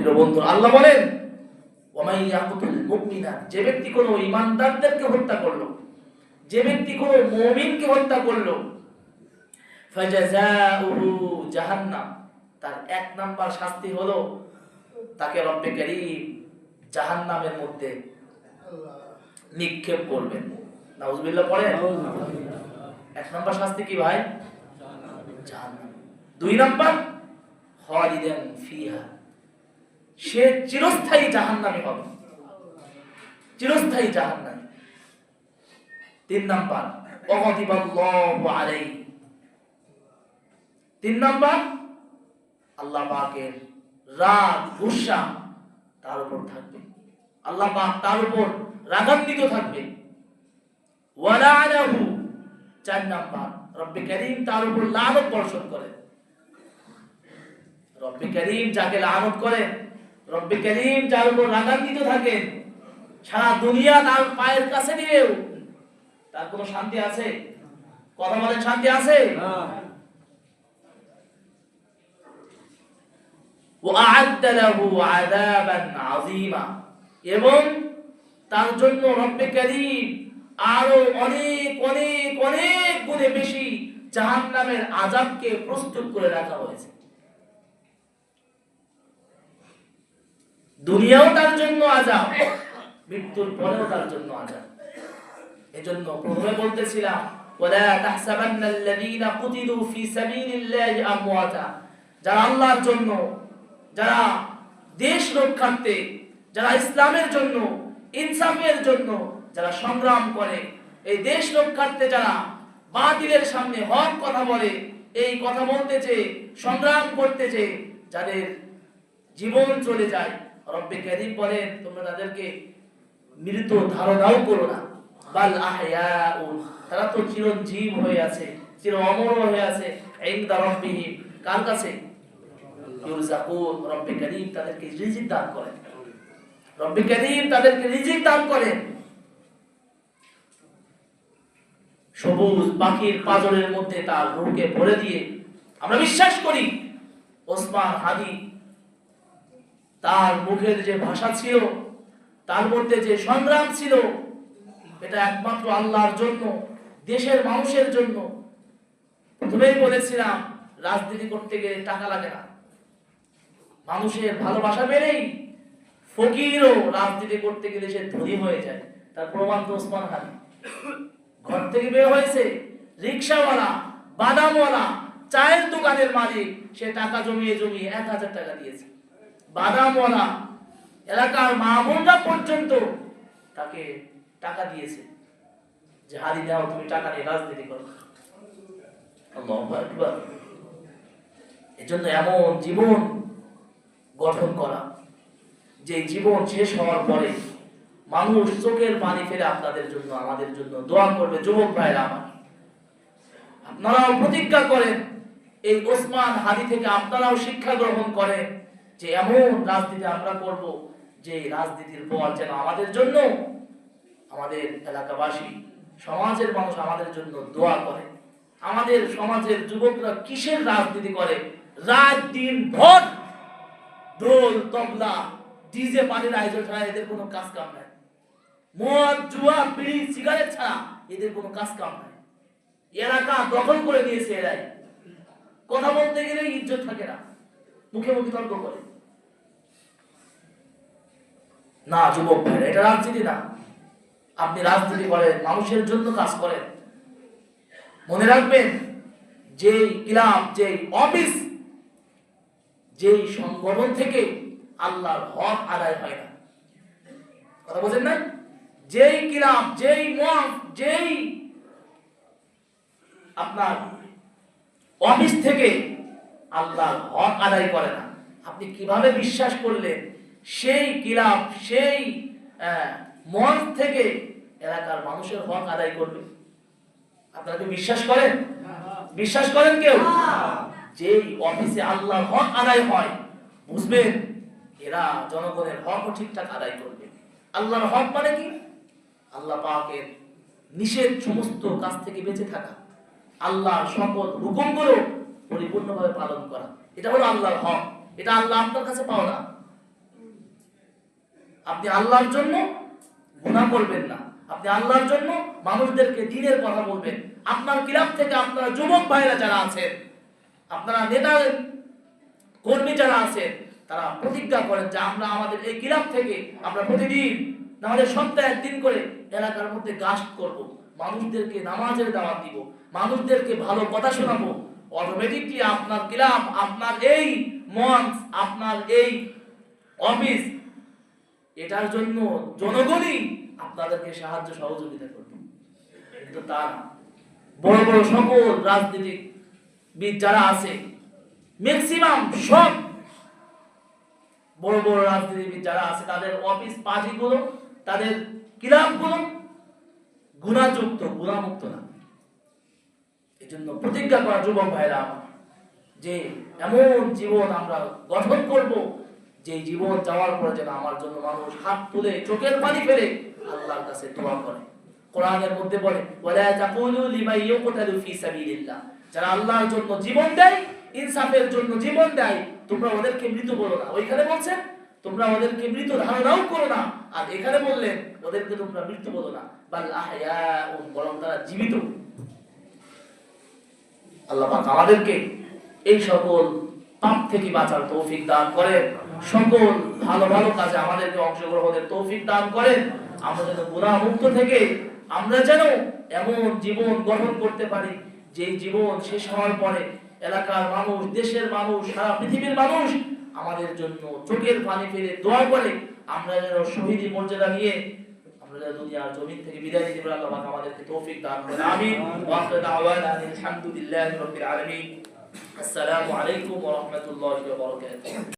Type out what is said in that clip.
প্রিয় বন্ধু, আল্লাহ বলেন যে ব্যক্তি কোনো হত্যা করল, যে ব্যক্তি কোনো মুমিনকে হত্যা করল জাহান্নাম। তার এক নাম্বার শাস্তি হলো তাকে রব্বে কারীম জাহান্নামের মধ্যে নিক্ষেপ করবেন। নাউজুবিল্লাহ পড়েন? এক নাম্বার শাস্তি কি ভাই? জাহান্নাম। দুই নাম্বার, খালিদান ফিহা। সে চিরস্থায়ী জাহান্নামী হবে। চিরস্থায়ী জাহান্নামী। তিন নাম্বার তিন নাম্বার, আল্লাহ পাকের রাগ গুসা তার উপর থাকবে। আল্লাহ পাক তার উপর রাগান্বিত থাকবে। ওয়ালাআনাহু চার নাম্বার, রব্বে করিম তার উপর লানত বর্ষণ করেন রব্বে করিম যাকে লানত করেন করিম, যার উপর রাগান্বিত থাকেন, সারা দুনিয়া তার পায়ের কাছে দিয়েও। তার কোনো শান্তি আছে? কথা বলেন, শান্তি আছে? এবং তার জন্য রব্বে করিম আরও অনেক অনেক অনেক গুণে বেশি জাহান নামের আজাবকে প্রস্তুত করে রাখা হয়েছে। দুনিয়াও তার জন্য আযাব মৃত্যুর পরেও তার জন্য আযাব এজন্য প্রথমে বলতেছিলাম দেশ যারা ইসলামের জন্য জন্য যারা সংগ্রাম করে, এই দেশ যারা বাতিলের সামনে হক কথা বলে, এই কথা বলতেছে সংগ্রাম করতেছে যাদের জীবন চলে যায় রব্বে কারীম বলেন, তোমরা তাদেরকে মৃত ধারণাও করো না। বাল আহয়াউন তারা তো চিরঞ্জীব হয়ে আছে, চির অমর হয়ে আছে ইনদা রাব্বিহিম। কার কাছে? ইউরজাকুন, রব্বে কারীম তাদেরকে রিজিক দান করেন। রব্বে কারীম তাদেরকে রিজিক দান করেন। সবুজ পাখির পাজরের মধ্যে তার রূহকে ভরে দিয়ে আমরা বিশ্বাস করি, ওসমান হাদি তার মুখের যে ভাষা ছিল, তার মধ্যে যে সংগ্রাম ছিল, এটা একমাত্র আল্লাহর জন্য, দেশের মানুষের জন্য। প্রথমেই বলেছিলাম, রাজনীতি করতে গেলে টাকা লাগে না। মানুষের ভালোবাসা বেড়েই ফকিরও রাজনীতি করতে গেলে সে ধনী হয়ে যায়। তার প্রমাণ তো ওসমান হানি ঘর থেকে বের হয়েছে রিক্সাওয়ালা, বাদামওয়ালা, চায়ের দোকানের মালিক। সে টাকা জমিয়ে জমিয়ে এক হাজার টাকা দিয়েছে। বাদামওয়ালা এলাকার মা বোনরা পর্যন্ত তাকে টাকা দিয়েছে। যে হারি দাও, তুমি টাকা নিয়ে রাজনীতি করো। এজন্য এমন জীবন গঠন করা, যে জীবন শেষ হওয়ার পরে মানুষ চোখের পানি ফেলে আপনাদের জন্য, আমাদের জন্য দোয়া করবে, যুবক ভাইরা আমার। আপনারাও প্রতিজ্ঞা করেন, এই ওসমান হাদি থেকে আপনারাও শিক্ষা গ্রহণ করেন। যে এমন রাজনীতি আমরা করব যে রাজনীতির পর যেন আমাদের জন্য আমাদের এলাকাবাসী, সমাজের মানুষ আমাদের জন্য দোয়া করে। আমাদের সমাজের যুবকরা কিসের রাজনীতি করে? রাত দিন ভর ঢোল, তবলা, ডিজে পানির আয়োজন ছাড়া এদের কোনো কাজ কাম নাই। মদ, জুয়া, বিড়ি, সিগারেট ছাড়া এদের কোনো কাজ কাম নাই। এলাকা দখল করে নিয়েছে এরাই। কথা বলতে গেলে ইজ্জত থাকে না। মুখে মুখে তর্ক করে। না, যুবক ভাই এটা রাজনীতি না। আপনি রাজনীতি করেন, মানুষের জন্য কাজ করেন। মনে রাখবেন, যেই ক্লাব যেই অফিস, যেই সংগঠন থেকে আল্লাহর হক আদায় হয় না। কথা বলছেন না যেই ক্লাব যেই মঠ যেই আপনার অফিস থেকে আল্লাহর হক আদায় করে না। আপনি কীভাবে বিশ্বাস করলেন সেই ক্লাব সেই মঞ্চ থেকে এলাকার মানুষের হক আদায় করবে। আপনারা কি বিশ্বাস করেন? বিশ্বাস করেন কেউ? যেই অফিসে আল্লাহর হক আদায় হয়, বুঝবেন এরা জনগণের হকও ঠিকঠাক আদায় করবে। আল্লাহর হক মানে কি? আল্লাহ পাকের নিষেধ সমস্ত কাজ থেকে বেঁচে থাকা। আল্লাহর সকল হুকুমগুলো পরিপূর্ণভাবে পালন করা। এটা হলো আল্লাহর হক। এটা আল্লাহ আপনার কাছে পাওয়া না আপনি আল্লাহর জন্য গুনাহ করবেন না। আপনি আল্লাহর জন্য মানুষদেরকে দিনের কথা বলবেন। আপনার ক্লাব থেকে আপনারা যুবক ভাইরা যারা আছেন আপনারা নেতা কর্মী যারা আছেন তারা প্রতিজ্ঞা করেন যে আমরা আমাদের এই ক্লাব থেকে আমরা প্রতিদিন নাহলে সপ্তাহে একদিন করে এলাকার মধ্যে গাছ করব। মানুষদেরকে নামাজের দাওয়াত দিব। মানুষদেরকে ভালো কথা শোনাবো। অটোমেটিকলি আপনার ক্লাব, আপনার এই মঞ্চ, আপনার এই অফিস এটার জন্য জনগণই আপনাদেরকে সাহায্য সহযোগিতা করবে। কিন্তু তা না। বড় বড় সকল রাজনীতিবিদ যারা আছে ম্যাক্সিমাম সব বড় বড় রাজনীতিবিদ যারা আছে, তাদের অফিস পার্টিগুলো তাদের ক্লাবগুলো গুণাযুক্ত, গুণামুক্ত না। এই জন্য প্রতিজ্ঞা করা যুবক ভাইরা যে এমন জীবন আমরা গঠন করব যে জীবন যাওয়ার পরে যেন আমার জন্য মানুষ হাত তুলে চোখের পানি ফেলে আল্লাহর কাছে দোয়া করে। কোরআনের মধ্যে বলে, ওয়ালা তাকুলু লিমান ইউকতালু ফি সাবিলিল্লাহ। যারা আল্লাহর জন্য জীবন দেয়, ইনসাফের জন্য জীবন দেয়, তোমরা ওদেরকে মৃত বলো না। ওইখানে তোমরা ওদেরকে মৃত ধারণাও করো না। আর এখানে বললেন, ওদেরকে তোমরা মৃত্যু বলো না। বাল আহয়াউন, বরং তারা জীবিত। আল্লাহ পাক আমাদেরকে এই সকল পাপ থেকে বাঁচার তৌফিক দান করেন। সকল ভালো ভালো কাজে আমাদেরকে অংশগ্রহণের তৌফিক দান করেন। আমরা যেন গুনাহ মুক্ত থেকে আমরা যেন এমন জীবন গঠন করতে পারি যে জীবন শেষ হওয়ার পরে এলাকার মানুষ, দেশের মানুষ, সারা পৃথিবীর মানুষ আমাদের জন্য চোখের পানি ফেলে দোয়া করে। আমরা যেন শহীদি মর্যাদা নিয়ে আমরা দুনিয়ার জমিন থেকে বিদায় নিতে পারি, আল্লাহ আমাদেরকে তৌফিক দান করেন। আমিন। আলহামদুলিল্লাহি রাব্বিল আলামিন। আসসালামু আলাইকুম ওয়া রাহমাতুল্লাহি ওয়া বারাকাতুহু।